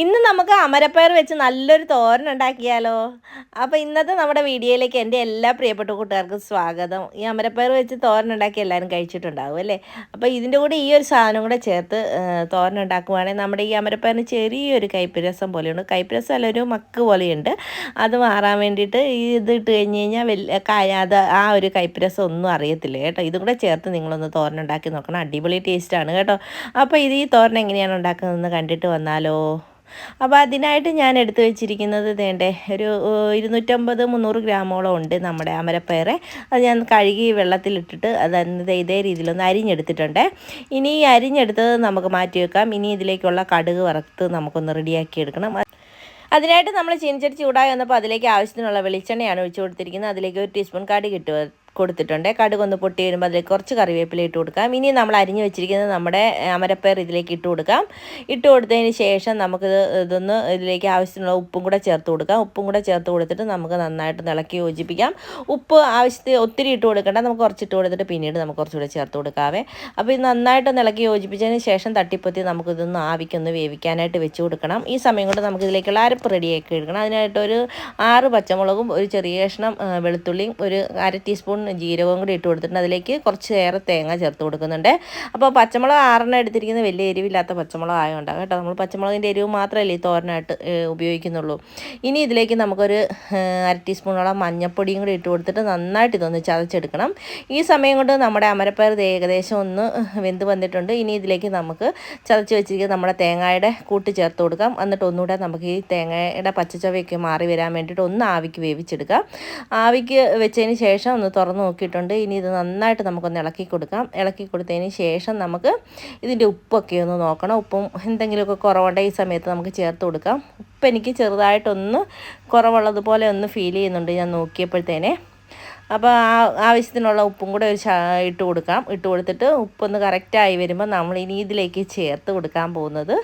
ഇന്ന് നമുക്ക് അമരപ്പയർ വെച്ച് നല്ലൊരു തോരൻ ഉണ്ടാക്കിയാലോ? അപ്പോൾ ഇന്നത്തെ നമ്മുടെ വീഡിയോയിലേക്ക് എന്റെ എല്ലാ പ്രിയപ്പെട്ട കൂട്ടുകാർക്കും സ്വാഗതം. ഈ അമരപ്പയർ വെച്ച് തോരൻ ഉണ്ടാക്കി എല്ലാവരും കഴിച്ചിട്ടുണ്ടാവും അല്ലേ? അപ്പോൾ ഇതിന്റെ കൂടെ ഈ ഒരു സാധനം കൂടെ ചേർത്ത് തോരൻ ഉണ്ടാക്കുവാണെങ്കിൽ നമ്മുടെ ഈ അമരപ്പയറിന് ചെറിയൊരു കൈപ്പരസം പോലെയുണ്ട്. കൈപ്പരസം അല്ല ഒരു മക്ക് പോലെയുണ്ട്. അത് മാറാൻ വേണ്ടിയിട്ട് ഇത് ഇട്ട് കഴിഞ്ഞ് കഴിഞ്ഞാൽ വലിയ അത് ആ ഒരു കൈപ്പരസം ഒന്നും അറിയത്തില്ല കേട്ടോ. ഇതും കൂടെ ചേർത്ത് നിങ്ങളൊന്ന് തോരൻ ഉണ്ടാക്കി നോക്കണം. അടിപൊളി ടേസ്റ്റാണ് കേട്ടോ. അപ്പോൾ ഇത് ഈ തോരൻ എങ്ങനെയാണ് ഉണ്ടാക്കുന്നതെന്ന് കണ്ടിട്ട് വന്നാലോ? അപ്പോൾ അതിനായിട്ട് ഞാൻ എടുത്തു വെച്ചിരിക്കുന്നത് വേണ്ടേ ഒരു ഇരുന്നൂറ്റമ്പത് മുന്നൂറ് ഗ്രാമോളം ഉണ്ട് നമ്മുടെ അമരപ്പയറെ. അത് ഞാൻ കഴുകി വെള്ളത്തിലിട്ടിട്ട് അത് ഇതേ രീതിയിലൊന്ന് അരിഞ്ഞെടുത്തിട്ടുണ്ട്. ഇനി ഈ അരിഞ്ഞെടുത്തത് നമുക്ക് മാറ്റി വെക്കാം. ഇനി ഇതിലേക്കുള്ള കടുക് വറുത്ത് നമുക്കൊന്ന് റെഡിയാക്കി എടുക്കണം. അതിനായിട്ട് നമ്മൾ ചീനിച്ചടി ചൂടായി വന്നപ്പോൾ അതിലേക്ക് ആവശ്യത്തിനുള്ള വെളിച്ചെണ്ണയാണ് ഒഴിച്ചു കൊടുത്തിരിക്കുന്നത്. അതിലേക്ക് ഒരു ടീസ്പൂൺ കടി കിട്ടുക കൊടുത്തിട്ടുണ്ട്. കടുകൊന്ന് പൊട്ടി വരുമ്പോൾ അതിലേക്ക് കുറച്ച് കറിവേപ്പില ഇട്ട് കൊടുക്കാം. ഇനി നമ്മൾ അരിഞ്ഞു വെച്ചിരിക്കുന്നത് നമ്മുടെ അമരപ്പയർ ഇതിലേക്ക് ഇട്ട് കൊടുക്കാം. ഇട്ട് കൊടുത്തതിന് ശേഷം നമുക്ക് ഇതൊന്ന് ഇതിലേക്ക് ആവശ്യത്തിനുള്ള ഉപ്പും കൂടെ ചേർത്ത് കൊടുക്കാം. ഉപ്പും കൂടെ ചേർത്ത് കൊടുത്തിട്ട് നമുക്ക് നന്നായിട്ട് ഇളക്കി യോജിപ്പിക്കാം. ഉപ്പ് ആവശ്യത്തിൽ ഒത്തിരി ഇട്ട് കൊടുക്കേണ്ട. നമുക്ക് കുറച്ച് ഇട്ട് കൊടുത്തിട്ട് പിന്നീട് നമുക്ക് കുറച്ചുകൂടെ ചേർത്ത് കൊടുക്കാവേ. അപ്പോൾ ഇത് നന്നായിട്ട് ഇളക്കി യോജിപ്പിച്ചതിന് ശേഷം തട്ടിപ്പൊത്തി നമുക്കിതൊന്ന് ആവിക്കൊന്ന് വേവിക്കാനായിട്ട് വെച്ച് കൊടുക്കണം. ഈ സമയം കൊണ്ട് നമുക്ക് ഇതിലേക്കുള്ള അരപ്പ് റെഡിയാക്കി എടുക്കണം. അതിനായിട്ട് ഒരു ആറ് പച്ചമുളകും ഒരു ചെറിയ കഷ്ണം വെളുത്തുള്ളിയും ഒരു അര ടീസ്പൂൺ ജീരകവും കൂടി ഇട്ട് കൊടുത്തിട്ടുണ്ട്. അതിലേക്ക് കുറച്ച് ഏറെ തേങ്ങ ചേർത്ത് കൊടുക്കുന്നുണ്ട്. അപ്പോൾ പച്ചമുളക് ആറെണ്ണം എടുത്തിരിക്കുന്നത് വലിയ എരിവില്ലാത്ത പച്ചമുളക് ആയതുകൊണ്ടാണ് കേട്ടോ. നമ്മൾ പച്ചമുളകിന്റെ എരിവ് മാത്രമല്ലേ ഈ തോരനായിട്ട് ഉപയോഗിക്കുന്നുള്ളൂ. ഇനി ഇതിലേക്ക് നമുക്കൊരു അര ടീസ്പൂണോളം മഞ്ഞൾപ്പൊടിയും കൂടി ഇട്ട് കൊടുത്തിട്ട് നന്നായിട്ട് ഇതൊന്ന് ചതച്ചെടുക്കണം. ഈ സമയം കൊണ്ട് നമ്മുടെ അമരപ്പയർ ഏകദേശം ഒന്ന് വെന്ത് വന്നിട്ടുണ്ട്. ഇനി ഇതിലേക്ക് നമുക്ക് ചതച്ച് വെച്ചിരിക്കുന്ന നമ്മുടെ തേങ്ങയുടെ കൂട്ട് ചേർത്ത് കൊടുക്കാം. എന്നിട്ട് ഒന്നുകൂടെ നമുക്ക് ഈ തേങ്ങയുടെ പച്ചച്ചവയൊക്കെ മാറി വരാൻ വേണ്ടിയിട്ട് ഒന്ന് ആവിക്ക് വേവിച്ചെടുക്കാം. ആവിക്ക് വെച്ചതിന് ശേഷം ഒന്ന് തുറന്ന് തുറന്ന് നോക്കിയിട്ടുണ്ട് ഇനി ഇത് നന്നായിട്ട് നമുക്കൊന്ന് ഇളക്കി കൊടുക്കാം. ഇളക്കി കൊടുത്തതിന് ശേഷം നമുക്ക് ഇതിന്റെ ഉപ്പൊക്കെ ഒന്ന് നോക്കണം. ഉപ്പും എന്തെങ്കിലുമൊക്കെ കുറവുണ്ടെങ്കിൽ ഈ സമയത്ത് നമുക്ക് ചേർത്ത് കൊടുക്കാം. ഉപ്പ് എനിക്ക് ചെറുതായിട്ടൊന്ന് കുറവുള്ളതുപോലെ ഒന്ന് ഫീൽ ചെയ്യുന്നുണ്ട് ഞാൻ നോക്കിയപ്പോഴത്തേനെ. അപ്പോൾ ആ ആവശ്യത്തിനുള്ള ഉപ്പും കൂടെ ഒരു ഇട്ട് കൊടുക്കാം. ഇട്ട് കൊടുത്തിട്ട് ഉപ്പൊന്ന് കറക്റ്റായി വരുമ്പോൾ നമ്മൾ ഇനി ഇതിലേക്ക് ചേർത്ത് കൊടുക്കാൻ പോകുന്നത്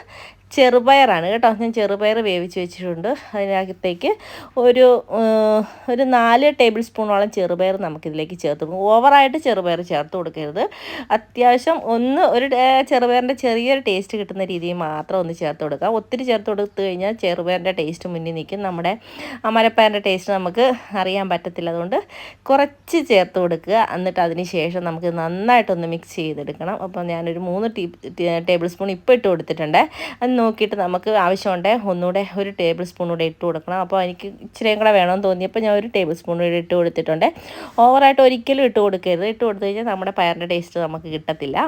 ചെറുപയറാണ് കേട്ടോ. ഞാൻ ചെറുപയർ വേവിച്ച് വെച്ചിട്ടുണ്ട്. അതിനകത്തേക്ക് ഒരു ഒരു നാല് ടേബിൾ സ്പൂണോളം ചെറുപയർ നമുക്കിതിലേക്ക് ചേർത്ത് ഓവറായിട്ട് ചെറുപയർ ചേർത്ത് കൊടുക്കരുത്. അത്യാവശ്യം ഒന്ന് ഒരു ചെറുപയറിന്റെ ചെറിയൊരു ടേസ്റ്റ് കിട്ടുന്ന രീതിയിൽ മാത്രം ഒന്ന് ചേർത്ത് കൊടുക്കുക ഒത്തിരി ചേർത്ത് കൊടുത്തു കഴിഞ്ഞാൽ ചെറുപയറിന്റെ ടേസ്റ്റ് മുന്നിൽ നിൽക്കും. നമ്മുടെ അമരപ്പയറിന്റെ ടേസ്റ്റ് നമുക്ക് അറിയാൻ പറ്റത്തില്ല. അതുകൊണ്ട് കുറച്ച് ചേർത്ത് കൊടുക്കുക. എന്നിട്ട് അതിന് ശേഷം നമുക്ക് നന്നായിട്ടൊന്ന് മിക്സ് ചെയ്തെടുക്കണം. അപ്പോൾ ഞാനൊരു മൂന്ന് ടീ ടേബിൾ സ്പൂൺ ഇപ്പോൾ ഇട്ട് കൊടുത്തിട്ടുണ്ട്. അത് നോക്കിയിട്ട് നമുക്ക് ആവശ്യമുണ്ട് ഒന്നുകൂടെ ഒരു ടേബിൾ സ്പൂൺ കൂടെ ഇട്ട് കൊടുക്കണം. അപ്പോൾ എനിക്ക് ഇച്ചിരിയും കൂടെ വേണമെന്ന് തോന്നിയപ്പോൾ ഞാൻ ഒരു ടേബിൾ സ്പൂൺ കൂടെ ഇട്ട് കൊടുത്തിട്ടുണ്ട്. ഓവറായിട്ട് ഒരിക്കലും ഇട്ട് കൊടുക്കരുത്. ഇട്ട് കൊടുത്തു കഴിഞ്ഞാൽ നമ്മുടെ പയറിന്റെ ടേസ്റ്റ് നമുക്ക് കിട്ടത്തില്ല.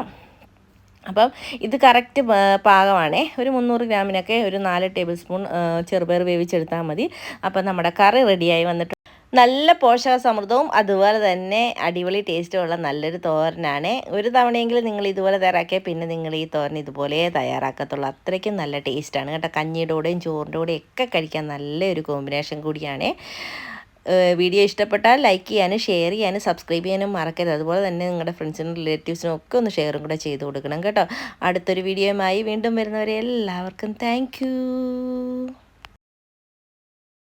അപ്പം ഇത് കറക്റ്റ് പാകമാണേ. ഒരു മുന്നൂറ് ഗ്രാമിനൊക്കെ ഒരു നാല് ടേബിൾ സ്പൂൺ ചെറുപയർ വേവിച്ചെടുത്താൽ മതി. അപ്പം നമ്മുടെ കറി റെഡിയായി വന്നിട്ട് നല്ല പോഷക സമൃദ്ധവും അതുപോലെ തന്നെ അടിപൊളി ടേസ്റ്റുമുള്ള നല്ലൊരു തോരനാണ്. ഒരു തവണയെങ്കിലും നിങ്ങൾ ഇതുപോലെ തയ്യാറാക്കിയാൽ പിന്നെ നിങ്ങൾ ഈ തോരൻ ഇതുപോലെ തയ്യാറാക്കത്തുള്ളൂ. അത്രയ്ക്കും നല്ല ടേസ്റ്റാണ് കേട്ടോ. കഞ്ഞിയുടെ കൂടെയും ചോറിന്റെ കൂടെയും ഒക്കെ കഴിക്കാൻ നല്ലൊരു കോമ്പിനേഷൻ കൂടിയാണ്. വീഡിയോ ഇഷ്ടപ്പെട്ടാൽ ലൈക്ക് ചെയ്യാനും ഷെയർ ചെയ്യാനും സബ്സ്ക്രൈബ് ചെയ്യാനും മറക്കരുത്. അതുപോലെ തന്നെ നിങ്ങളുടെ ഫ്രണ്ട്സിനും റിലേറ്റീവ്സിനും ഒക്കെ ഒന്ന് ഷെയറും കൂടെ ചെയ്ത് കൊടുക്കണം കേട്ടോ. അടുത്തൊരു വീഡിയോയുമായി വീണ്ടും വരുന്നവരെ എല്ലാവർക്കും താങ്ക്